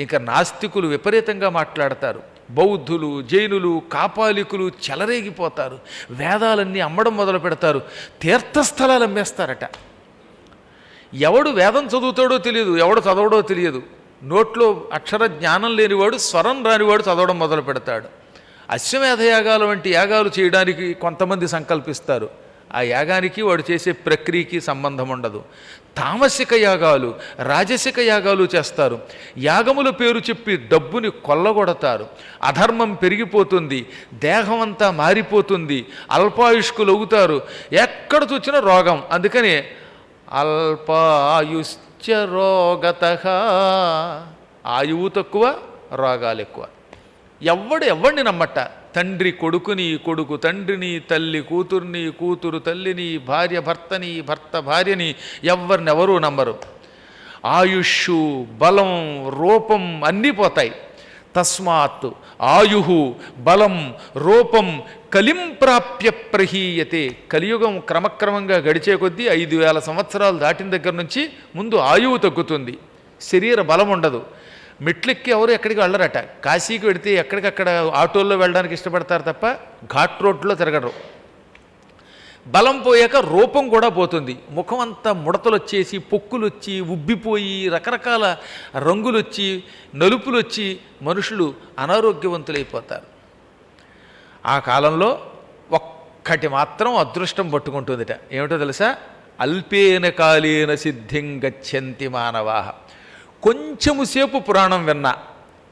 ఇంకా నాస్తికులు విపరీతంగా మాట్లాడతారు. బౌద్ధులు జైనులు కాపాలికులు చెలరేగిపోతారు. వేదాలన్నీ అమ్మడం మొదలు పెడతారు. తీర్థస్థలాలు అమ్మేస్తారట. ఎవడు వేదం చదువుతాడో తెలియదు ఎవడు చదవడో తెలియదు. నోట్లో అక్షర జ్ఞానం లేనివాడు స్వరం రానివాడు చదవడం మొదలు పెడతాడు. అశ్వమేధ యాగాలు వంటి యాగాలు చేయడానికి కొంతమంది సంకల్పిస్తారు. ఆ యాగానికి వాడు చేసే ప్రక్రియకి సంబంధం ఉండదు. తామసిక యాగాలు రాజసిక యాగాలు చేస్తారు. యాగముల పేరు చెప్పి డబ్బుని కొల్లగొడతారు. అధర్మం పెరిగిపోతుంది దేహం అంతా మారిపోతుంది అల్పాయుష్కులు అవుతారు ఎక్కడ చూచిన రోగం అందుకని అల్పాయుశ్చ రోగత. ఆయువు తక్కువ రోగాలు ఎక్కువ. ఎవడు ఎవడిని నమ్మట తండ్రి కొడుకుని కొడుకు తండ్రిని తల్లి కూతుర్ని కూతురు తల్లిని భార్య భర్తని భర్త భార్యని ఎవరినెవరూ నమ్మరు. ఆయుష్ బలం రూపం అన్నీ పోతాయి. తస్మాత్ ఆయు బలం రూపం కలిం ప్రాప్య ప్రహీయతే. కలియుగం క్రమక్రమంగా గడిచే కొద్దీ ఐదు వేల సంవత్సరాలు దాటిన దగ్గర నుంచి ముందు ఆయువు తగ్గుతుంది. శరీర బలం ఉండదు. మెట్లెక్కి ఎవరు ఎక్కడికి వెళ్ళరట. కాశీకి వెడితే ఎక్కడికక్కడ ఆటోల్లో వెళ్ళడానికి ఇష్టపడతారు తప్ప ఘాట్ రోడ్లో తిరగరు. బలం పోయాక రూపం కూడా పోతుంది. ముఖం అంతా ముడతలు వచ్చేసి పొక్కులు వచ్చి ఉబ్బిపోయి రకరకాల రంగులు వచ్చి నలుపులు వచ్చి మనుషులు అనారోగ్యవంతులైపోతారు. ఆ కాలంలో ఒక్కటి మాత్రం అదృష్టం పట్టుకుంటుందిట. ఏమిటో తెలుసా? అల్పేన కాలేన సిద్ధిం గచ్చంతి మానవాహ కొంచెము సేపు పురాణం విన్నా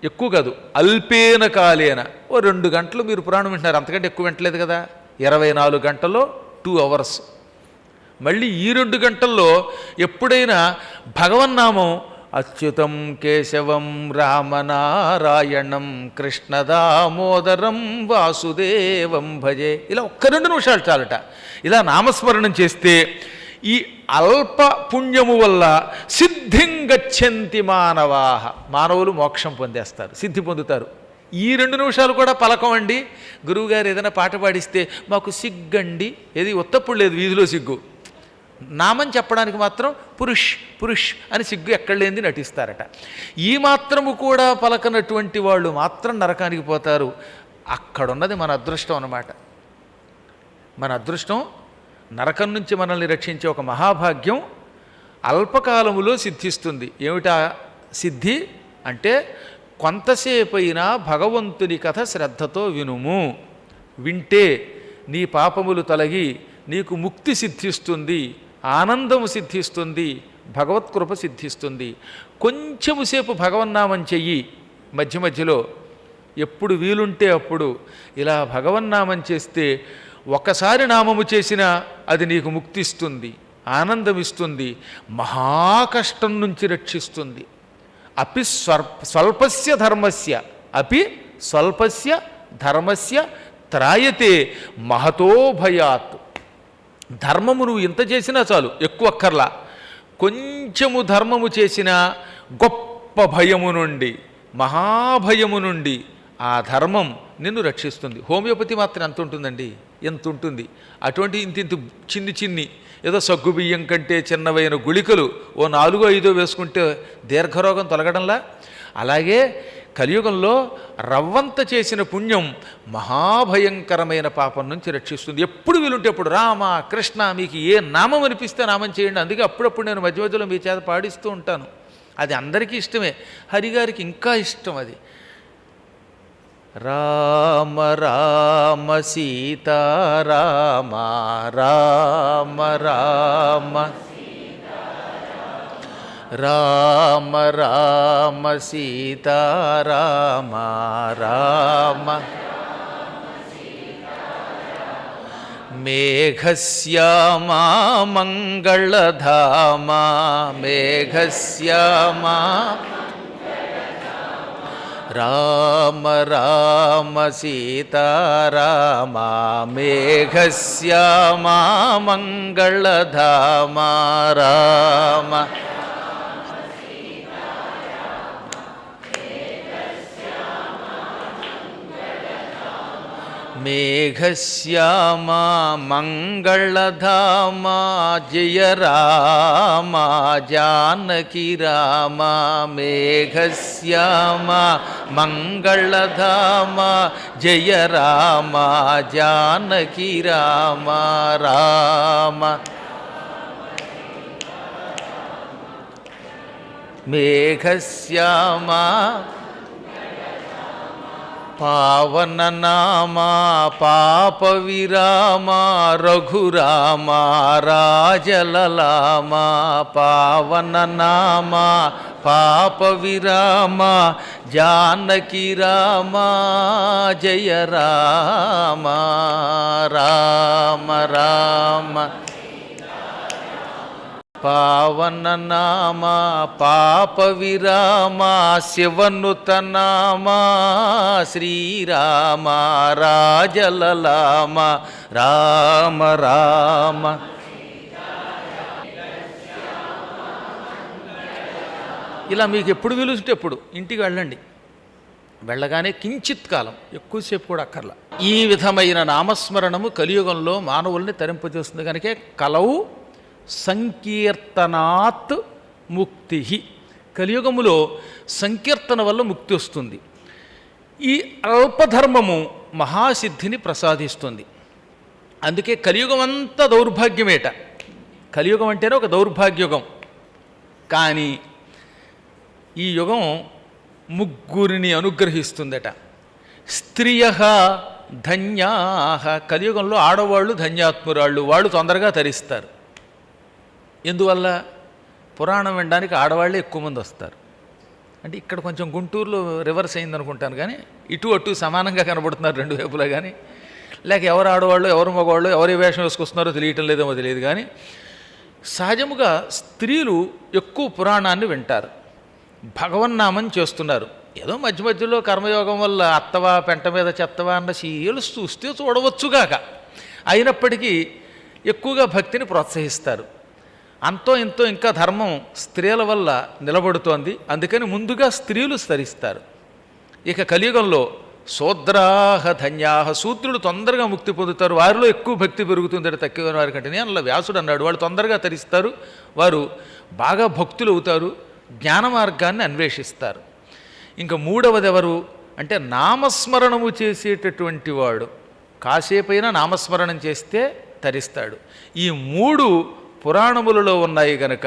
ఎక్కువ కాదు అల్పేన కాలేన. ఓ రెండు గంటలు మీరు పురాణం వింటున్నారు అంతకంటే ఎక్కువ వింటలేదు కదా? ఇరవై నాలుగు గంటల్లో టూ అవర్స్ మళ్ళీ ఈ రెండు గంటల్లో ఎప్పుడైనా భగవన్నామం అచ్యుతం కేశవం రామనారాయణం కృష్ణదామోదరం వాసుదేవం భజే ఇలా ఒక్క రెండు నిమిషాలు చాలట. ఇలా నామస్మరణం చేస్తే ఈ అల్ప పుణ్యము వల్ల సిద్ధింగచ్చంతి మానవాహ మానవులు మోక్షం పొందేస్తారు సిద్ధి పొందుతారు. ఈ రెండు నిమిషాలు కూడా పలకం అండి. గురువుగారు ఏదైనా పాట పాడిస్తే మాకు సిగ్గండి. ఏది ఉత్తప్పుడు లేదు వీధిలో సిగ్గు. నామం చెప్పడానికి మాత్రం పురుష్ పురుష్ అని సిగ్గు ఎక్కడ లేనిది నటిస్తారట. ఈ మాత్రము కూడా పలకనటువంటి వాళ్ళు మాత్రం నరకానికి పోతారు. అక్కడున్నది మన అదృష్టం అన్నమాట. మన అదృష్టం నరకం నుంచి మనల్ని రక్షించే ఒక మహాభాగ్యం అల్పకాలములో సిద్ధిస్తుంది. ఏమిటా సిద్ధి? అంటే కొంతసేపైనా భగవంతుని కథ శ్రద్ధతో వినుము. వింటే నీ పాపములు తొలగి నీకు ముక్తి సిద్ధిస్తుంది ఆనందము సిద్ధిస్తుంది భగవత్కృప సిద్ధిస్తుంది. కొంచెము సేపు భగవన్నామం చెయ్యి. మధ్య మధ్యలో ఎప్పుడు వీలుంటే అప్పుడు ఇలా భగవన్నామం చేస్తే ఒకసారి నామము చేసినా అది నీకు ముక్తిస్తుంది ఆనందమిస్తుంది మహాకష్టం నుంచి రక్షిస్తుంది. అపి స్వర్ప స్వల్పస్య ధర్మస్య అపి స్వల్పస్య ధర్మస్య త్రాయతే మహతో భయాత్. ధర్మము నువ్వు ఇంత చేసినా చాలు ఎక్కువ అక్కర్లా. కొంచెము ధర్మము చేసినా గొప్ప భయము నుండి మహాభయము నుండి ఆ ధర్మం నిన్ను రక్షిస్తుంది. హోమియోపతి మాత్రం ఎంత ఉంటుందండి? ఎంత ఉంటుంది? అటువంటి ఇంత ఇంత చిన్ని చిన్ని ఏదో సగ్గు బియ్యం కంటే చిన్నవైన గుళికలు ఓ నాలుగో ఐదో వేసుకుంటే దీర్ఘరోగం తొలగడంలా? అలాగే కలియుగంలో రవ్వంత చేసిన పుణ్యం మహాభయంకరమైన పాపం నుంచి రక్షిస్తుంది. ఎప్పుడు వీలుంటే అప్పుడు రామ కృష్ణ మీకు ఏ నామం అనిపిస్తే నామం చేయండి. అందుకే అప్పుడప్పుడు నేను మధ్య మధ్యలో మీ చేత పాడిస్తూ ఉంటాను. అది అందరికీ ఇష్టమే. హరిగారికి ఇంకా ఇష్టం అది. రామ రామ సీతారామ రామ రామ రామ రామ సీతారామ రామ మేఘశ్యామా మంగళధామా మేఘశ్యామా రామ రామ సీతారామ మేఘశ్యామా మంగళధామ రామ మేఘశ్యామా మంగళధామా జయ రామా జానకి రామా మేఘశ్యామా మంగళధామా జయ రామా జానకి రామా రామ మేఘశ్యామా పావన నామా పాప విరామా రఘురామా రాజలలామా పావన నామా పాప విరామా జానకి రామా జయ రామ రామ రామ. పావన నామా పాప విరామా శివనుత నామా శ్రీరామ రాజలలామ రామ రామ. ఇలా మీకు ఎప్పుడు పిలుస్తుంటే ఎప్పుడు ఇంటికి వెళ్ళండి. వెళ్ళగానే కించిత్ కాలం ఎక్కువసేపు కూడా అక్కర్లా. ఈ విధమైన నామస్మరణము కలియుగంలో మానవుల్ని తరింపజేస్తుంది కనుక కలవు సంకీర్తనాత్ ముక్తి. కలియుగములో సంకీర్తన వల్ల ముక్తి వస్తుంది. ఈ అల్పధర్మము మహాసిద్ధిని ప్రసాదిస్తుంది. అందుకే కలియుగం అంతా దౌర్భాగ్యమేట. కలియుగం అంటేనే ఒక దౌర్భాగ్యుగం కానీ ఈ యుగం ముగ్గురిని అనుగ్రహిస్తుందట. స్త్రియ ధన్యా. కలియుగంలో ఆడవాళ్ళు ధన్యాత్మురాళ్ళు వాళ్ళు తొందరగా తరిస్తారు. ఎందువల్ల పురాణం వినడానికి ఆడవాళ్ళే ఎక్కువ మంది వస్తారు? అంటే ఇక్కడ కొంచెం గుంటూరులో రివర్స్ అయింది అనుకుంటాను కానీ ఇటు అటు సమానంగా కనబడుతున్నారు రెండు వైపులా కానీ. లేక ఎవరు ఆడవాళ్ళు ఎవరు మగవాళ్ళు ఎవరు వేషం వేసుకొస్తున్నారో తెలియటం లేదేమో తెలియదు కానీ సహజముగా స్త్రీలు ఎక్కువ పురాణాన్ని వింటారు. భగవన్నామం చేస్తున్నారు. ఏదో మధ్య మధ్యలో కర్మయోగం వల్ల అత్తవా పెంట మీద చెత్తవా అన్న సీరియల్స్ చూస్తే చూడవచ్చుగాక అయినప్పటికీ ఎక్కువగా భక్తిని ప్రోత్సహిస్తారు. అంతో ఇంతో ఇంకా ధర్మం స్త్రీల వల్ల నిలబడుతోంది. అందుకని ముందుగా స్త్రీలు స్తరిస్తారు. ఇక కలియుగంలో శూద్రాహ ధన్యాహ శూద్రులు తొందరగా ముక్తి పొందుతారు. వారిలో ఎక్కువ భక్తి పెరుగుతుంది తక్కువ వారి కంటే. అందులో వ్యాసుడు అన్నాడు. వాళ్ళు తొందరగా తరిస్తారు. వారు బాగా భక్తులు అవుతారు. జ్ఞాన మార్గాన్ని అన్వేషిస్తారు. ఇంకా మూడవది ఎవరు? అంటే నామస్మరణము చేసేటటువంటి వాడు. కాసేపైనా నామస్మరణం చేస్తే తరిస్తాడు. ఈ మూడు పురాణములలో ఉన్నాయి గనక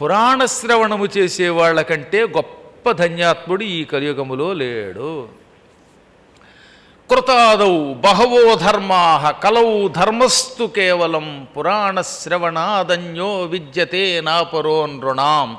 పురాణ శ్రవణము చేసే వాళ్ళకంటే గొప్ప ధన్యాత్ముడు ఈ కలియుగములో లేడు. కృతాదౌ బహవో ధర్మా కలౌ ధర్మస్తు కేవలం పురాణశ్రవణాదన్యో విద్యతే నాపరో నృణాం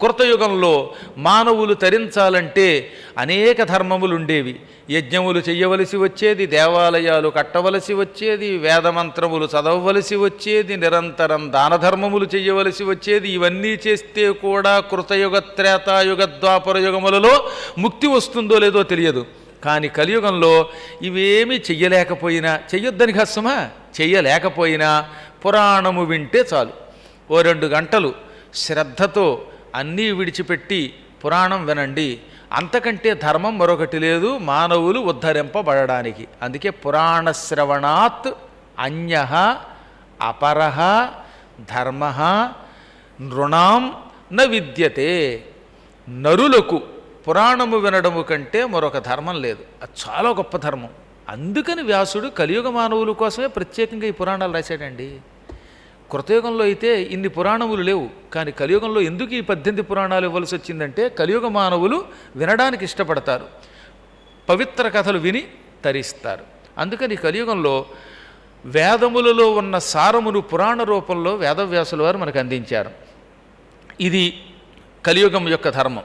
కృతయుగంలో మానవులు తరించాలంటే అనేక ధర్మములు ఉండేవి యజ్ఞములు చేయవలసి వచ్చేది దేవాలయాలు కట్టవలసి వచ్చేది వేదమంత్రములు చదవవలసి వచ్చేది నిరంతరం దానధర్మములు చేయవలసి వచ్చేది. ఇవన్నీ చేస్తే కూడా కృతయుగ త్రేతాయుగ ద్వాపర యుగములలో ముక్తి వస్తుందో లేదో తెలియదు. కానీ కలియుగంలో ఇవేమీ చెయ్యలేకపోయినా చెయ్యొద్దని కష్టమా చెయ్యలేకపోయినా పురాణము వింటే చాలు. ఓ రెండు గంటలు శ్రద్ధతో అన్నీ విడిచిపెట్టి పురాణం వినండి. అంతకంటే ధర్మం మరొకటి లేదు మానవులు ఉద్ధరింపబడడానికి. అందుకే పురాణ శ్రవణాత్ అన్య అపర ధర్మ నృణాం న విద్యతే. నరులకు పురాణము వినడము కంటే మరొక ధర్మం లేదు. అది చాలా గొప్ప ధర్మం. అందుకని వ్యాసుడు కలియుగ మానవుల కోసమే ప్రత్యేకంగా ఈ పురాణాలు రాశాడండి. కృతయుగంలో అయితే ఇన్ని పురాణములు లేవు. కానీ కలియుగంలో ఎందుకు ఈ పద్దెనిమిది పురాణాలు ఇవ్వాల్సి వచ్చిందంటే కలియుగ మానవులు వినడానికి ఇష్టపడతారు. పవిత్ర కథలు విని తరిస్తారు. అందుకని కలియుగంలో వేదములలో ఉన్న సారమును పురాణ రూపంలో వేదవ్యాసుల వారు మనకు అందించారు. ఇది కలియుగం యొక్క ధర్మం.